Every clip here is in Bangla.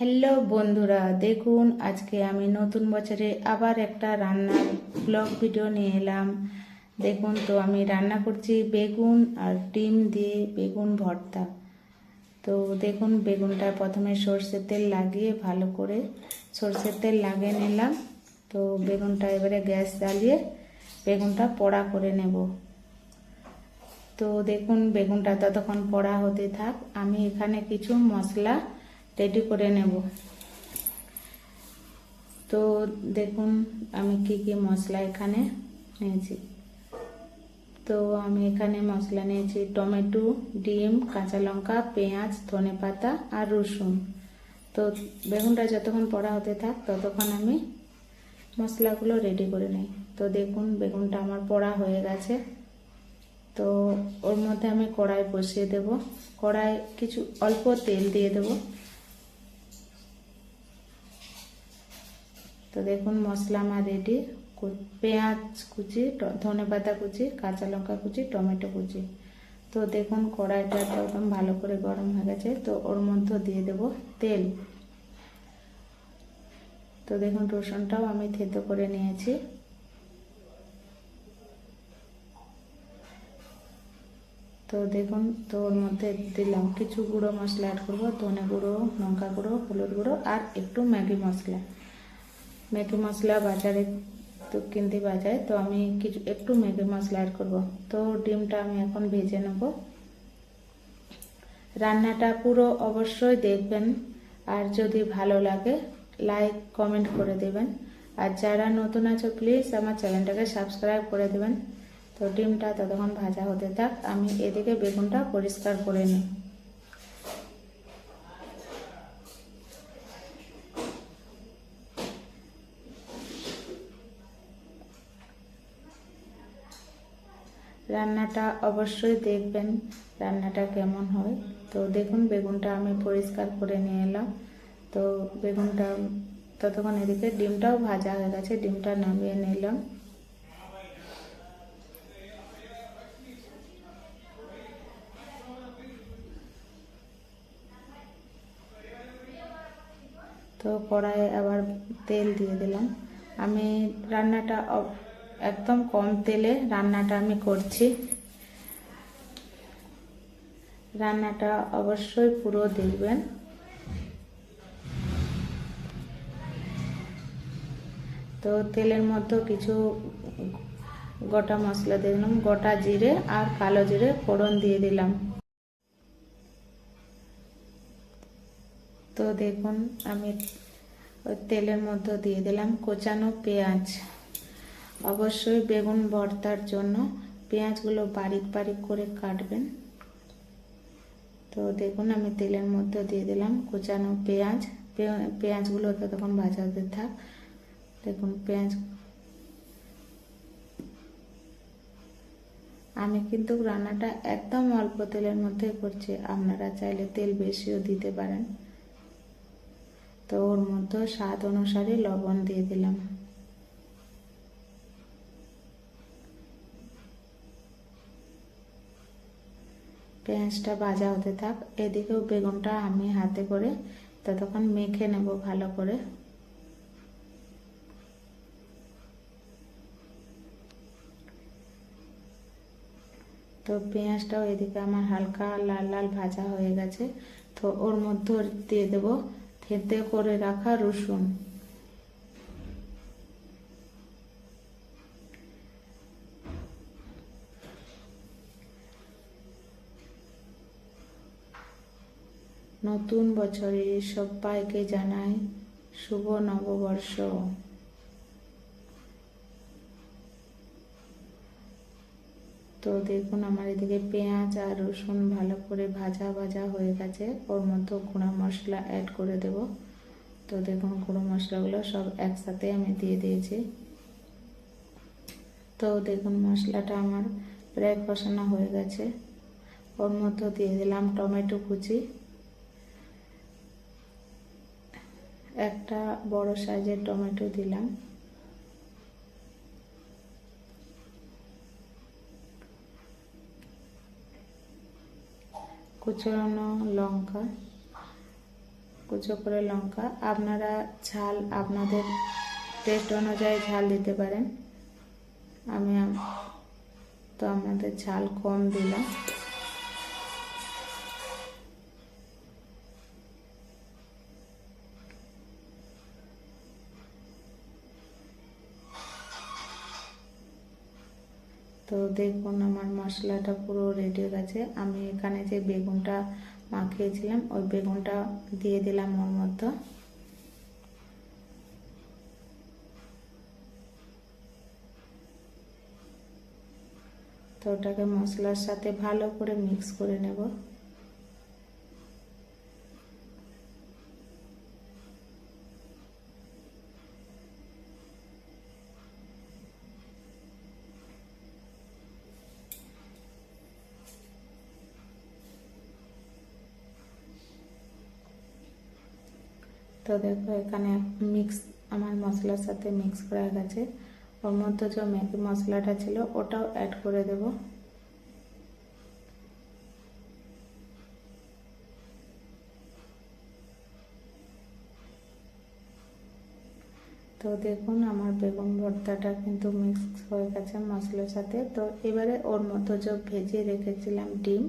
হ্যালো বন্ধুরা, দেখুন আজকে আমি নতুন বছরে আবার একটা রান্নার ব্লগ ভিডিও নিয়ে এলাম। দেখুন তো, আমি রান্না করছি বেগুন আর ডিম দিয়ে বেগুন ভর্তা। তো দেখুন, বেগুনটা প্রথমে সর্ষের তেল লাগিয়ে ভালো করে সর্ষের তেল লাগিয়ে নিলাম। তো বেগুনটা এবারে গ্যাস জ্বালিয়ে বেগুনটা পোড়া করে নেব। তো দেখুন, বেগুনটা ততক্ষণ পোড়া হতে থাক। আমি এখানে কিছু মশলা রেডি করে নেব। তো দেখুন আমি কি কি মশলা এখানে নিয়েছি। তো আমি এখানে মশলা নিয়েছি টমেটো, ডিম, কাঁচা লঙ্কা, পেঁয়াজ, ধনে পাতা আর রসুন। তো বেগুনটা যতক্ষণ পড়া হতে থাক ততক্ষণ আমি মশলাগুলো রেডি করে নিই। তো দেখুন বেগুনটা আমার পড়া হয়ে গেছে। তো ওর মধ্যে আমি কড়াই বসিয়ে দেব। কড়াই কিছু অল্প তেল দিয়ে দেব। তো দেখুন মশলা আমার রেডি পেঁয়াজ কুচি ধনে পাতা কুচি, কাঁচা লঙ্কা কুচি, টমেটো কুচি। তো দেখুন কড়াইটা একদম ভালো করে গরম হয়ে গেছে, তো ওর মধ্যে দিয়ে দেব তেল। তো দেখুন রসুনটাও আমি থেতো করে নিয়েছি। তো দেখুন, তো ওর মধ্যে দিলাম কিছু গুঁড়ো মশলা অ্যাড করব, ধনে গুঁড়ো, লঙ্কা গুঁড়ো, হলুদ গুঁড়ো আর একটু ম্যাগি মশলা। ম্যাগি মশলা বাজারে তো কিনতে পাওয়া যায় তো আমি কিছু, একটু ম্যাগি মশলা অ্যাড করব। তো ডিমটা আমি এখন ভেজে নেব। রান্নাটা পুরো অবশ্যই দেখবেন, আর যদি ভালো লাগে লাইক কমেন্ট করে দেবেন। আর যারা নতুন আছো প্লিজ আমার চ্যানেলটাকে সাবস্ক্রাইব করে দেবেন। তো ডিমটা ততক্ষণ ভাজা হতে থাক, আমি এদিকে বেগুনটা পরিষ্কার করে নিই। রান্নাটা অবশ্যই দেখবেন, রান্নাটা কেমন হয়। তো দেখুন, বেগুনটা আমি পরিষ্কার করে নিয়ে এলাম। তো বেগুনটা ততক্ষণ এদিকে ডিমটাও ভাজা হয়ে গেছে, ডিমটা নামিয়ে নিলাম। তো কড়াইয়ে আবার তেল দিয়ে দিলাম। আমি রান্নাটা একদম কম তেলে রান্নাটা আমি করছি। রান্নাটা অবশ্যই পুরো দেখবেন। তো তেলের মধ্যে কিছু গোটা মশলা দিয়ে দিলাম, গোটা জিরে আর কালো জিরে ফোড়ন দিয়ে দিলাম। তো দেখুন, আমি তেলের মধ্যে দিয়ে দিলাম কোচানো পেঁয়াজ। অবশ্যই বেগুন ভর্তার জন্য পেঁয়াজগুলো বারিক বারিক করে কাটবেন। তো দেখুন, আমি তেলের মধ্যে দিয়ে দিলাম কোচানো পেঁয়াজ। পেঁয়াজগুলো ততক্ষণ ভাজাতে থাক। দেখুন, পেঁয়াজ আমি কিন্তু রান্নাটা একদম অল্প তেলের মধ্যে করছি। আপনারা চাইলে তেল বেশিও দিতে পারেন। তো ওর মধ্যে স্বাদ অনুসারে লবণ দিয়ে দিলাম। পেঁয়াজটা ভাজা হতে থাক। এদিকেও বেগুনটা আমি হাতে করে ততক্ষণ মেখে নেব ভালো করে। তো পেঁয়াজটাও এদিকে আমার হালকা লাল লাল ভাজা হয়ে গেছে। তো ওর মধ্যে দিয়ে দেব থেতে করে রাখা রসুন। নতুন বছরে সবাইকে জানাই শুভ নববর্ষ। তো দেখুন, আমার এদিকে পেঁয়াজ আর রসুন ভালো করে ভাজা ভাজা হয়ে গেছে। ওর মধ্যে গুঁড়া মশলা অ্যাড করে দেব। তো দেখুন, গুঁড়ো মশলাগুলো সব একসাথে আমি দিয়ে দিয়েছি। তো দেখুন, মশলাটা আমার প্রায় কষানো হয়ে গেছে। ওর মধ্যে দিয়ে দিলাম টমেটো কুচি। একটা বড় সাইজের টমেটো দিলাম। কুচলানো লঙ্কা, কুচো করে লঙ্কা। আপনারা ঝাল, আপনাদের টেস্ট অনুযায়ী ঝাল দিতে পারেন। আমি, তো আপনাদের ঝাল কম দিলাম। তো দেখুন আমার মশলাটা পুরো রেডি হয়ে গেছে। আমি এখানে যে বেগুনটা মাখিয়েছিলাম, ওই বেগুনটা দিয়ে দিলাম ওর মধ্যে। তো ওটাকে মশলার সাথে ভালো করে মিক্স করে নেব। তো দেখো এখানে মিক্স আমার মশলার সাথে মিক্স করা গেছে। ওর মধ্যে যে ম্যাগি মশলাটা ছিল, ওটাও অ্যাড করে দেব। তো দেখুন আমার বেগুন ভর্তাটা কিন্তু মিক্স হয়ে গেছে মশলার সাথে। তো এবারে ওর মধ্যে যে ভেজে রেখেছিলাম ডিম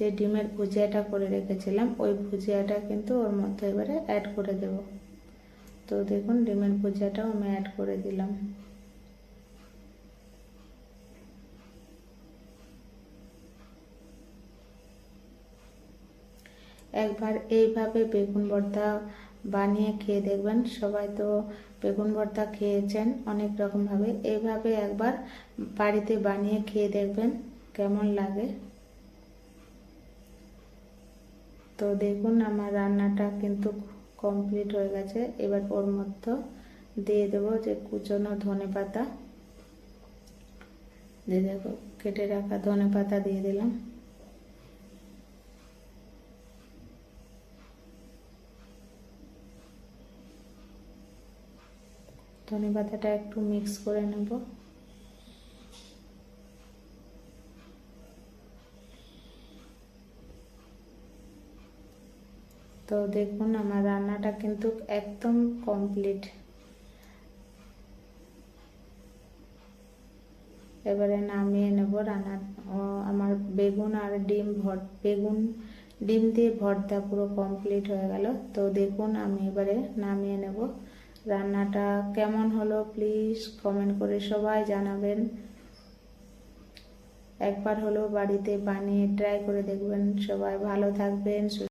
যে ডিমের ভুজিয়াটা করে রেখেছিলাম, ওই ভুজিয়াটা কিন্তু ওর মধ্যে এবারে অ্যাড করে দেব। তো দেখুন, ডিমের ভুজিয়াটাও আমি অ্যাড করে দিলাম। একবার এইভাবে বেগুন ভর্তা বানিয়ে খেয়ে দেখবেন, সবাই তো বেগুন ভর্তা খেয়েছেন অনেক রকমভাবে। এইভাবে একবার বাড়িতে বানিয়ে খেয়ে দেখবেন, কেমন লাগে। তো দেখুন, আমার রান্নাটা কিন্তু কমপ্লিট হয়ে গেছে। এবার ওর মধ্যে দিয়ে দেবো যে কুচনো ধনে পাতা। দিয়ে দেখো, কেটে রাখা ধনে পাতা দিয়ে দিলাম। ধনে পাতাটা একটু মিক্স করে নেব। তো দেখুন, আমার রান্নাটা কিন্তু একদম কমপ্লিট এবারে নামিয়ে নেব রান্না আমার বেগুন আর ডিম ভর, বেগুন, ডিম দিয়ে ভর্তা পুরো কমপ্লিট হয়ে গেল। তো দেখুন, আমি এবারে নামিয়ে নেব। রান্নাটা কেমন হলো প্লিজ কমেন্ট করে সবাই জানাবেন। একবার হলো বাড়িতে বানিয়ে ট্রাই করে দেখবেন। সবাই ভালো থাকবেন